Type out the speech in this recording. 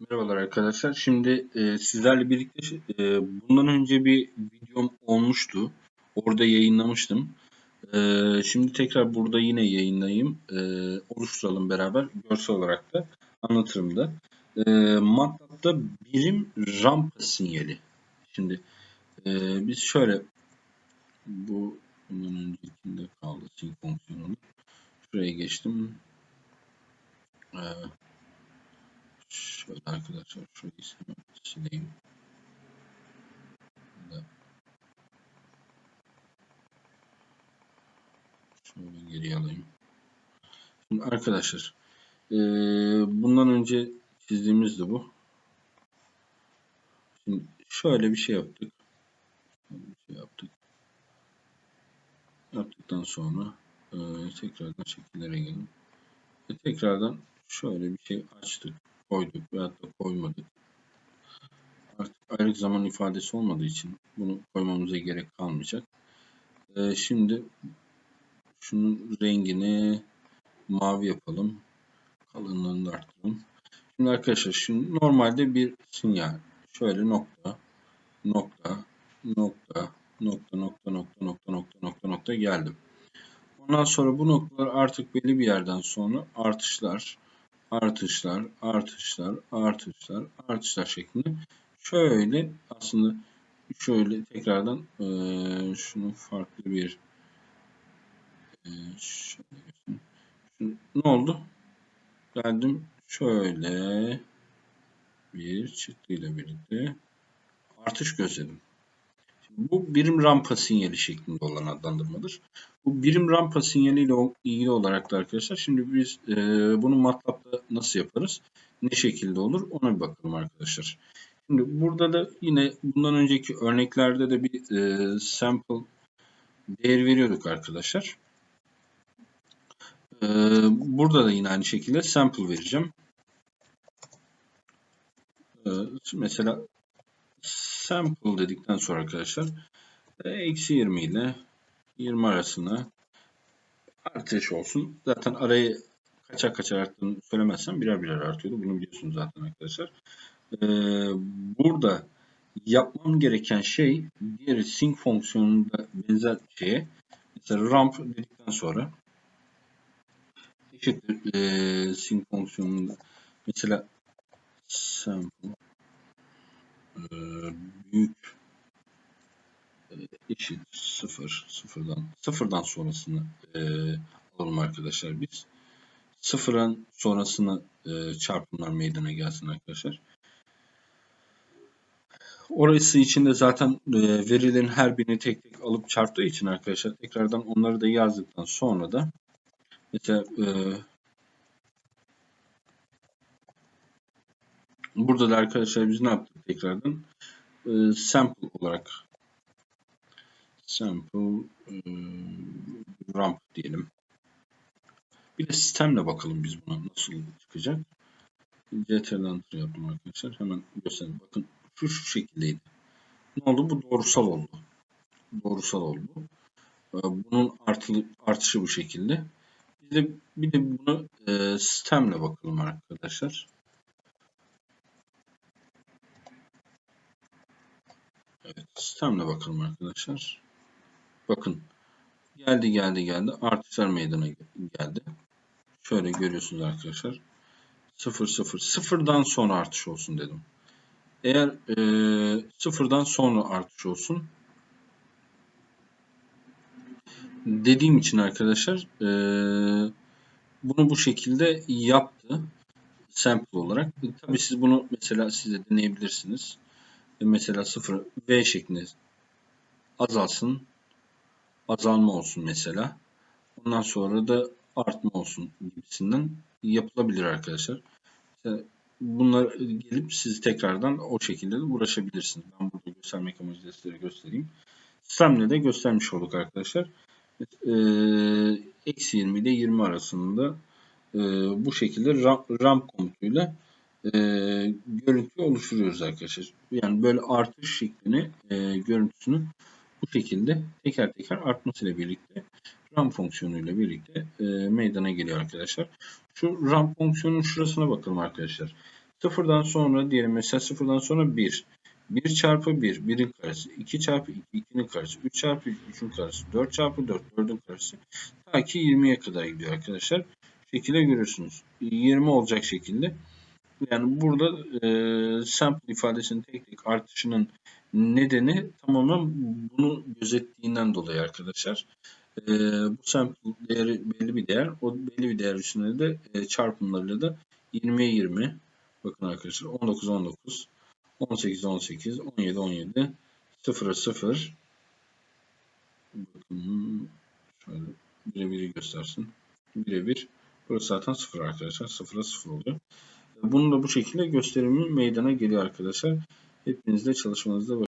Merhabalar arkadaşlar. Şimdi e, sizlerle birlikte e, bundan önce bir videom olmuştu. Orada yayınlamıştım. E, şimdi tekrar burada yine yayınlayayım. E, oluşturalım beraber. Görsel olarak da anlatırım da. E, MATLAB'da birim rampa sinyali. Şimdi e, biz şöyle bu bundan öncekinde kaldı sync fonksiyonu. Şuraya geçtim. Evet. Şöyle arkadaşlar şurayı hemen sileyim. Şöyle geri alayım. Şimdi arkadaşlar bundan önce çizdiğimiz de bu. Şimdi şöyle bir şey yaptık. Şöyle bir şey yaptık. Yaptıktan sonra tekrardan şekillere gelin. Ve tekrardan şöyle bir şey açtık koyduk veyahut da koymadık. Artık ayrık zaman ifadesi olmadığı için bunu koymamıza gerek kalmayacak. Ee, şimdi şunun rengini mavi yapalım. Kalınlığını da arttıralım. Şimdi arkadaşlar şimdi normalde bir sinyal. Şöyle nokta, nokta, nokta, nokta, nokta, nokta, nokta, nokta, nokta, nokta geldim. Ondan sonra bu noktalar artık belli bir yerden sonra artışlar, artışlar, artışlar, artışlar, artışlar şeklinde şöyle aslında şöyle tekrardan e, şunu farklı bir e, şöyle Şu, ne oldu? Geldim şöyle bir çıktıyla birlikte artış gözledim. Bu birim rampa sinyali şeklinde olan adlandırmadır. Bu birim rampa sinyali ile ilgili olarak da arkadaşlar şimdi biz e, bunu MATLAB'da nasıl yaparız? Ne şekilde olur? Ona bir bakalım arkadaşlar. Şimdi burada da yine bundan önceki örneklerde de bir e, sample değer veriyorduk arkadaşlar. E, burada da yine aynı şekilde sample vereceğim. E, mesela sample dedikten sonra arkadaşlar e, eksi 20 ile 20 arasında artış olsun. Zaten arayı kaçar kaçar arttığını söylemezsem birer birer artıyordu. Bunu biliyorsunuz zaten arkadaşlar. Ee, burada yapmam gereken şey diğer sync fonksiyonunda benzer şeye mesela ramp dedikten sonra eşittir e, sync fonksiyonunda mesela sample büyük eşit 0 sıfırdan sıfırdan sonrasını e, alalım arkadaşlar biz. Sıfırın sonrasını e, çarpımlar meydana gelsin arkadaşlar. Orası için de zaten e, verilerin her birini tek tek alıp çarptığı için arkadaşlar tekrardan onları da yazdıktan sonra da mesela e, burada da arkadaşlar biz ne yaptık tekrardan e, sample olarak sample e, ramp diyelim. Bir de sistemle bakalım biz buna nasıl çıkacak. CTRL yaptım arkadaşlar. Hemen göstereyim. Bakın şu şu şekildeydi. Ne oldu? Bu doğrusal oldu. Doğrusal oldu. E, bunun artılı, artışı bu şekilde. Bir de, bir de bunu e, sistemle bakalım arkadaşlar. Evet, sistemle bakalım arkadaşlar. Bakın geldi geldi geldi artışlar meydana geldi. Şöyle görüyorsunuz arkadaşlar. 0 0 sıfırdan sonra artış olsun dedim. Eğer e, sıfırdan sonra artış olsun dediğim için arkadaşlar e, bunu bu şekilde yaptı sample olarak. E, Tabi siz bunu mesela siz de deneyebilirsiniz. Mesela 0 V şeklinde azalsın azalma olsun mesela. Ondan sonra da artma olsun gibisinden yapılabilir arkadaşlar. Bunlar gelip siz tekrardan o şekilde de uğraşabilirsiniz. Ben burada göstermek amacıyla size göstereyim. Sistemle de göstermiş olduk arkadaşlar. Eksi 20 ile 20 arasında e, bu şekilde RAM, RAM komutuyla e, görüntü oluşturuyoruz arkadaşlar. Yani böyle artış şeklini e, görüntüsünü bu şekilde teker teker artmasıyla birlikte RAM fonksiyonuyla birlikte e, meydana geliyor arkadaşlar. Şu RAM fonksiyonun şurasına bakalım arkadaşlar. Sıfırdan sonra diyelim mesela sıfırdan sonra 1. 1 çarpı 1, 1'in karesi. 2 çarpı 2, 2'nin karesi. 3 çarpı 3, 3'ün karesi. 4 çarpı 4, 4'ün karesi. Ta ki 20'ye kadar gidiyor arkadaşlar. Şekilde görüyorsunuz. 20 olacak şekilde. Yani burada e, sample ifadesinin tek tek artışının nedeni tamamen bunu gözettiğinden dolayı arkadaşlar. E, bu sample değeri belli bir değer. O belli bir değer üstünde de e, çarpımlarıyla da 20'ye 20. Bakın arkadaşlar 19 19 18 18 17 17 0'a 0 bakın şöyle birebir göstersin. Birebir. Burası zaten 0 arkadaşlar. 0'a 0 oluyor. Bunun da bu şekilde gösterimi meydana geliyor arkadaşlar. Hepinizde çalışmanızda